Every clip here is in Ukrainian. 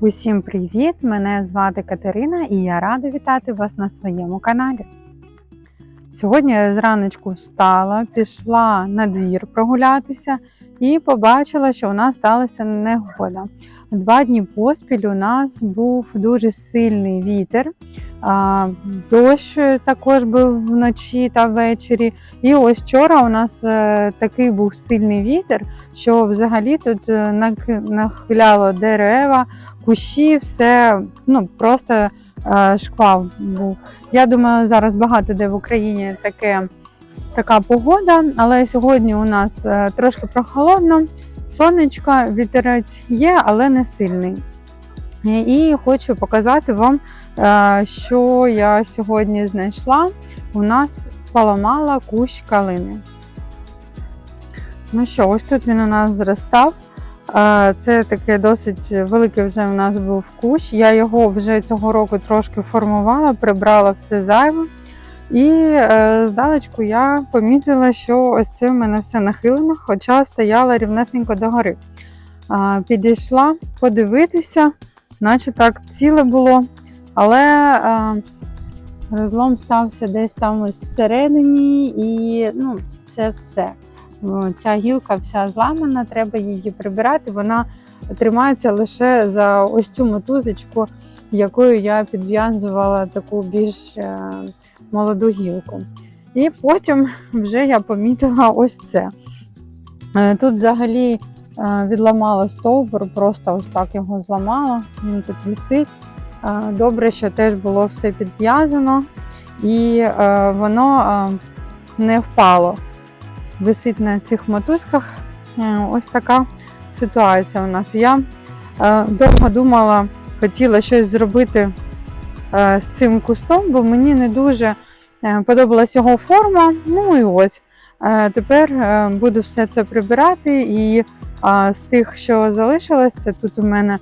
Усім привіт! Мене звати Катерина і я рада вітати вас на своєму каналі. Сьогодні я зраночку встала, пішла на двір прогулятися і побачила, що у нас сталася негода. Два дні поспіль у нас був дуже сильний вітер, дощ також був вночі та ввечері. І ось вчора у нас е, такий був сильний вітер, що взагалі тут е, нахиляло дерева, кущі, все ну просто е, шквал був. Я думаю, зараз багато де в Україні таке, така погода, але сьогодні у нас трошки прохолодно, сонечко, вітерець є, але не сильний. І і хочу показати вам, е, що я сьогодні знайшла. У нас поламала кущ калини. Ну що, ось тут він у нас зростав. Е, Це таке досить великий вже у нас був кущ. Я його вже цього року трошки формувала, прибрала все зайве. І е, здалечку я помітила, що ось це в мене все нахилено, хоча стояла рівнесенько догори. Е, Підійшла подивитися, наче так ціле було, але е, розлом стався десь там ось всередині, і ну, це все. Ця гілка вся зламана, треба її прибирати. Вона тримається лише за ось цю мотузочку, якою я підв'язувала таку більш е, молоду гілку. І потім вже я помітила ось це. Е, Тут взагалі е, відламала стовбур, просто ось так його зламала. Він тут висить. Е, Добре, що теж було все підв'язано, і воно не впало висить на цих мотузках. Ось така ситуація у нас. Я довго думала, хотіла щось зробити з цим кустом, бо мені не дуже е, подобалась його форма. Ну і ось. Е, Тепер е, буду все це прибирати. І е, з тих, що залишилось, це тут у мене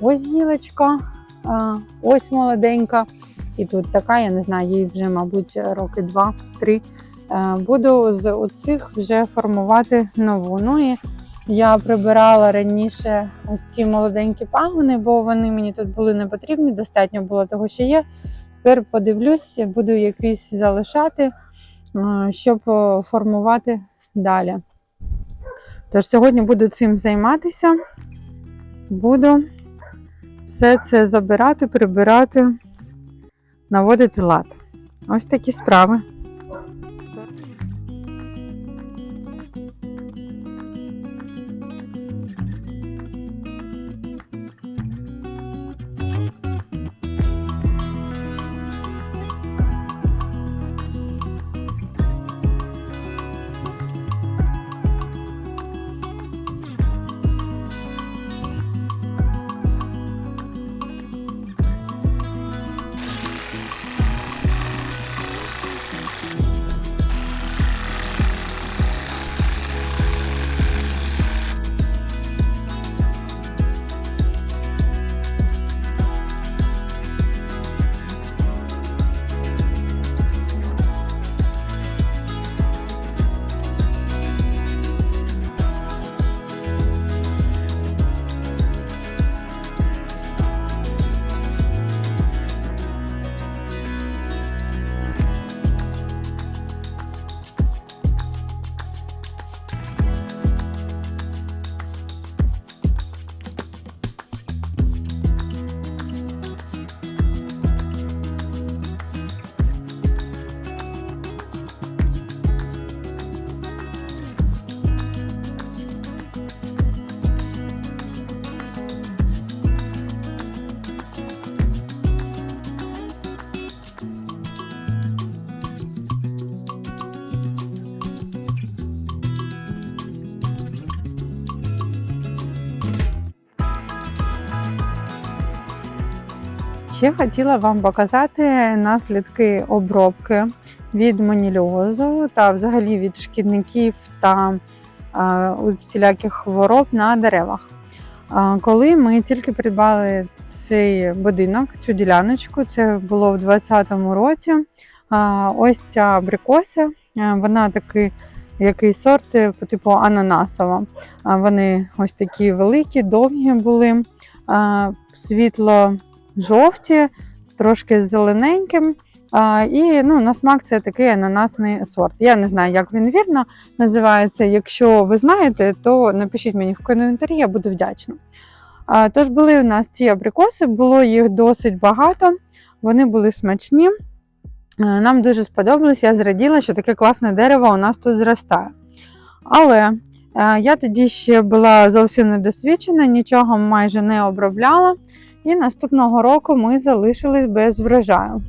ось гілочка, е, ось молоденька. І тут така, я не знаю, їй вже, мабуть, роки два-три. Е, Буду з оцих вже формувати нову. Ну і я прибирала раніше ось ці молоденькі пагони, бо вони мені тут були не потрібні, достатньо було того, що є. Тепер подивлюсь, буду якісь залишати, е, щоб е, формувати далі. Тож сьогодні буду цим займатися, буду все це забирати, прибирати, наводити лад. Ось такі справи. Ще хотіла вам показати наслідки обробки від маніліозу та взагалі від шкідників та усіляких хвороб на деревах. Коли ми тільки придбали цей будинок, цю діляночку, це було в 2020 році. Ось ця абрикоса, вона таки якийсь сорт типу ананасова. Вони ось такі великі, довгі були, а, світло-жовті, трошки зелененьким. А, І ну, на смак це такий ананасний сорт. Я не знаю, як він вірно називається. Якщо ви знаєте, то напишіть мені в коментарі, я буду вдячна. А, Тож були у нас ці абрикоси, було їх досить багато, вони були смачні. Нам дуже сподобалось, я зраділа, що таке класне дерево у нас тут зростає. Але я тоді ще була зовсім недосвідчена, нічого майже не обробляла. І наступного року ми залишились без врожаю.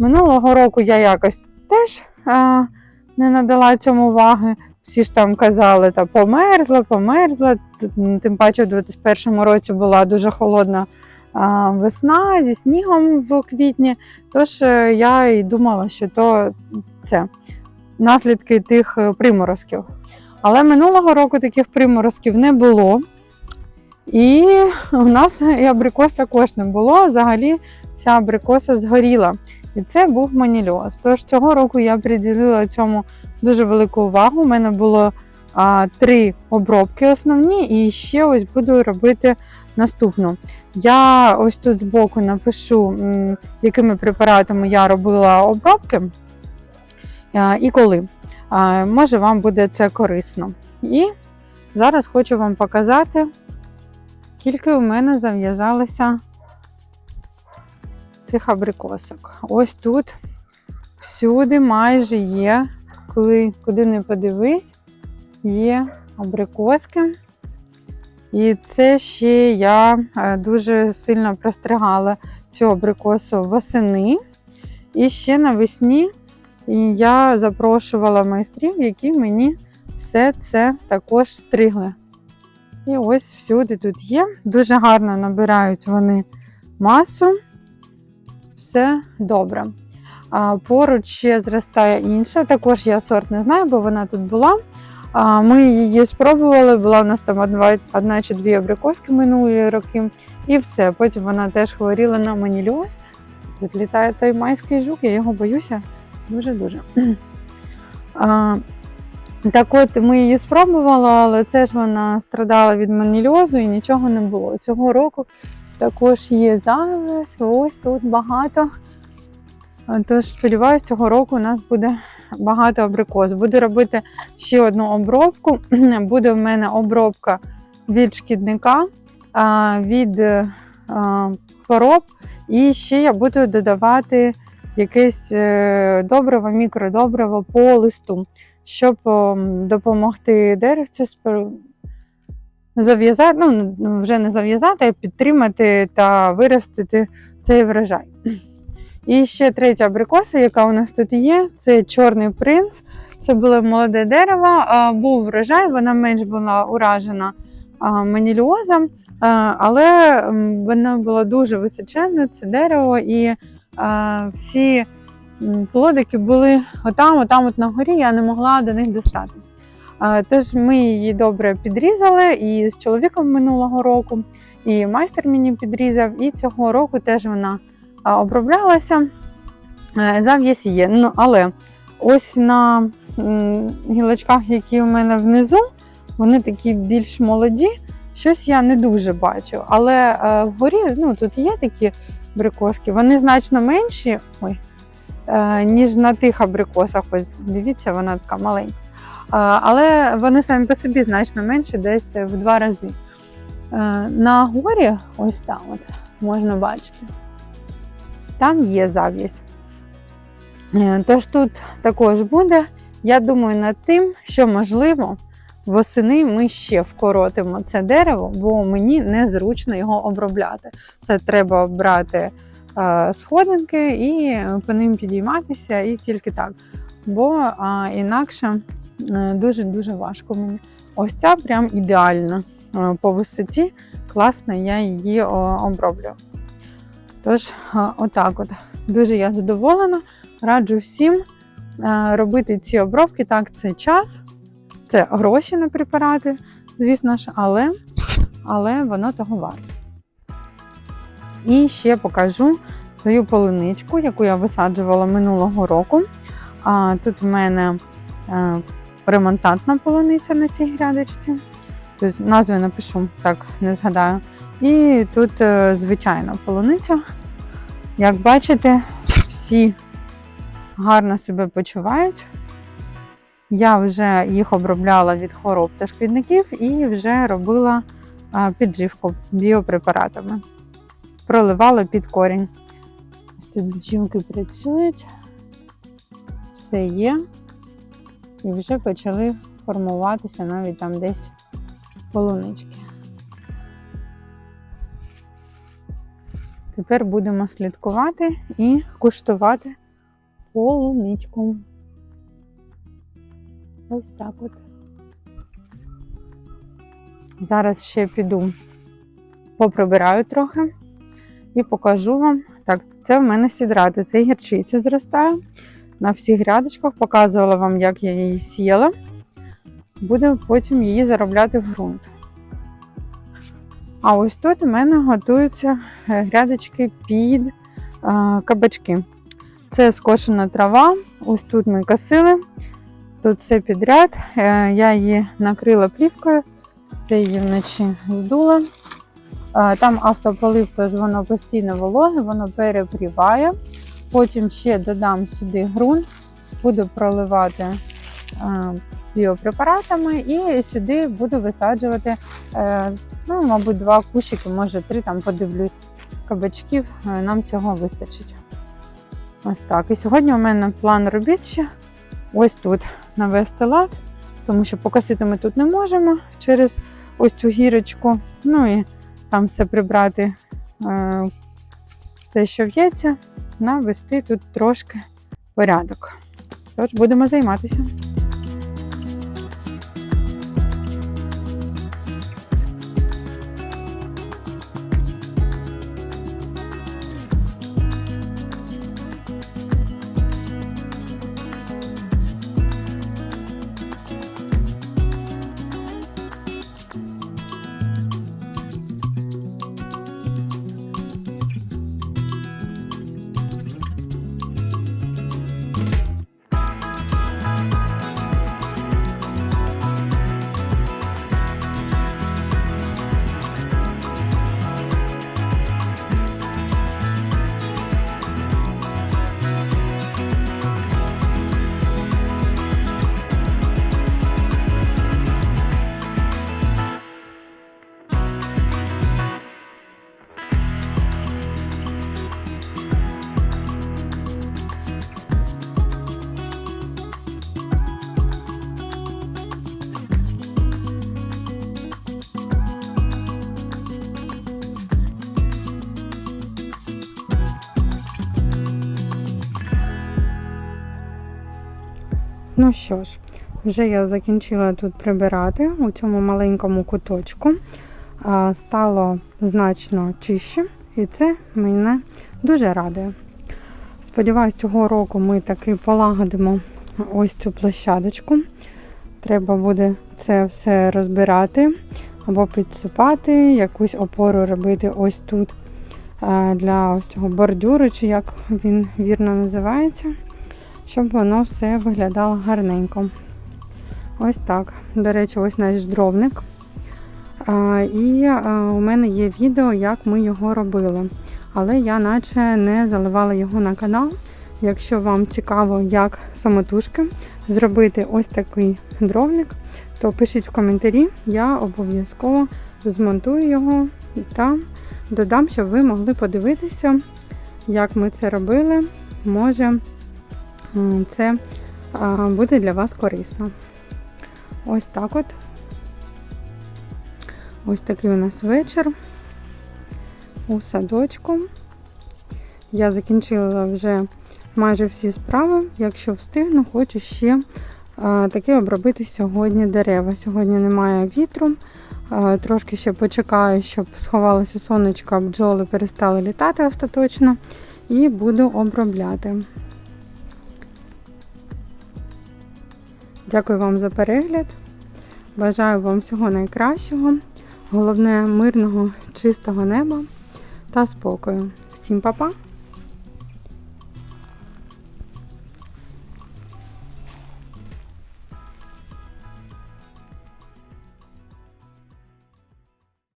Минулого року я якось теж е, не надала цьому уваги. Всі ж там казали, та померзла, померзла. Тим паче, в 2021 році була дуже холодна а, весна зі снігом в квітні. Тож е, я і думала, що то це наслідки тих е, приморозків. Але минулого року таких приморозків не було. І у нас і абрикос також не було. Взагалі вся абрикоса згоріла. І це був манільоз. Тож цього року я приділила цьому дуже велику увагу. У мене було а, три обробки основні, і ще ось буду робити наступну. Я ось тут збоку напишу, якими препаратами я робила обробки а, і коли. А, Може, вам буде це корисно. І зараз хочу вам показати, скільки у мене зав'язалося цих абрикосок. Ось тут всюди майже є, коли, куди не подивись, є абрикоски. І це ще я е, дуже сильно простригала цю абрикосу восени. І ще навесні я запрошувала майстрів, які мені все це також стригли. І ось всюди тут є. Дуже гарно набирають вони масу. Все добре. А поруч ще зростає інша. Також я сорт не знаю, бо вона тут була. А Ми її спробували, була у нас там одна, одна чи дві абрикоски минулі роки, і все. Потім вона теж хворіла на манільоз. Відлітає той майський жук, я його боюся дуже-дуже. Так от ми її спробували, але це ж вона страдала від манільозу і нічого не було. Цього року також є зараз, ось тут багато. Тож, сподіваюся, цього року у нас буде багато абрикос. Буду робити ще одну обробку. Буде в мене обробка від шкідника, від хвороб, і ще я буду додавати якесь е, добриво, мікродобриво по листу, щоб допомогти деревцю зав'язати, ну вже не зав'язати, а підтримати та виростити цей врожай. І ще третя абрикоса, яка у нас тут є, це чорний принц. Це було молоде дерево, був врожай, вона менш була уражена маніліозом, але воно було дуже височенне, це дерево, і всі плодики були отам, отам от на горі, я не могла до них достатись. Тож ми її добре підрізали і з чоловіком минулого року, і майстер мені підрізав, і цього року теж вона оброблялася. Е, Зав'яз є. Ну, але ось на гілочках, які у мене внизу, вони такі більш молоді. Щось я не дуже бачу. Але е, вгорі ну, тут є такі абрикоски, вони значно менші, ой, ніж на тих абрикосах. Ось дивіться, вона така маленька. Е, але вони самі по собі значно менші, десь в два рази. Е, на горі, ось там от, можна бачити, там є зав'язь. Е, Тож тут також буде. Я думаю над тим, що можливо восени ми ще вкоротимо це дерево, бо мені незручно його обробляти. Це треба брати е, сходинки і по ним підійматися, і тільки так. Бо інакше е, дуже-дуже важко мені. Ось ця прям ідеальна е, по висоті. Класно, я її оброблю. Тож, е, отак от. Дуже я задоволена. Раджу всім е, робити ці обробки. Так, це час, це гроші на препарати, звісно ж, але, але воно того варте. І ще покажу свою полуничку, яку я висаджувала минулого року. Тут в мене е, ремонтантна полуниця на цій грядочці. Тобто назви напишу, так не згадаю. І тут е, звичайна полуниця. Як бачите, всі гарно себе почувають. Я вже їх обробляла від хвороб та шкідників і вже робила підживку біопрепаратами. Проливала під корінь. Ось тут бджілки працюють, все є. І вже почали формуватися навіть там десь полунички. Тепер будемо слідкувати і куштувати полуничку. Ось так от. Зараз ще піду поприбираю трохи і покажу вам. Так, це в мене сідрати, це гірчиця зростає. На всіх грядочках показувала вам, як я її сіяла. Буду потім її заробляти в ґрунт. А ось тут у мене готуються е, грядочки під а, кабачки. Це скошена трава. Ось тут ми косили. Тут все підряд. Е, Я її накрила плівкою, це її вночі здула. Там автополив, тож воно постійно вологе, воно перепріває. Потім ще додам сюди ґрунт, буду проливати біопрепаратами і сюди буду висаджувати, е, ну, мабуть, два кущики, може три, там подивлюсь кабачків, е, нам цього вистачить. Ось так. І сьогодні у мене план робіт ще ось тут навести лад, тому що покосити ми тут не можемо через ось цю гірочку. Ну і там все прибрати, е, все, що в'ється, навести тут трошки порядок. Тож будемо займатися. Ну що ж, вже я закінчила тут прибирати у цьому маленькому куточку. Стало значно чище, і це мене дуже радує. Сподіваюсь, цього року ми таки полагодимо ось цю площадочку. Треба буде це все розбирати або підсипати, якусь опору робити ось тут для ось цього бордюру, чи як він вірно називається щоб воно все виглядало гарненько. Ось так. До речі, ось наш дровник. І у мене є відео, як ми його робили. Але я наче не заливала його на канал. Якщо вам цікаво, як самотужки зробити ось такий дровник, то пишіть в коментарі, я обов'язково змонтую його та додам, щоб ви могли подивитися, як ми це робили. Може, це буде для вас корисно. Ось так от. Ось такий у нас вечір у садочку. Я закінчила вже майже всі справи. Якщо встигну, хочу ще таке обробити сьогодні дерева. Сьогодні немає вітру. Трошки ще почекаю, щоб сховалося сонечко, бджоли перестали літати остаточно, і буду обробляти. Дякую вам за перегляд. Бажаю вам всього найкращого, головне мирного, чистого неба та спокою. Всім па-па!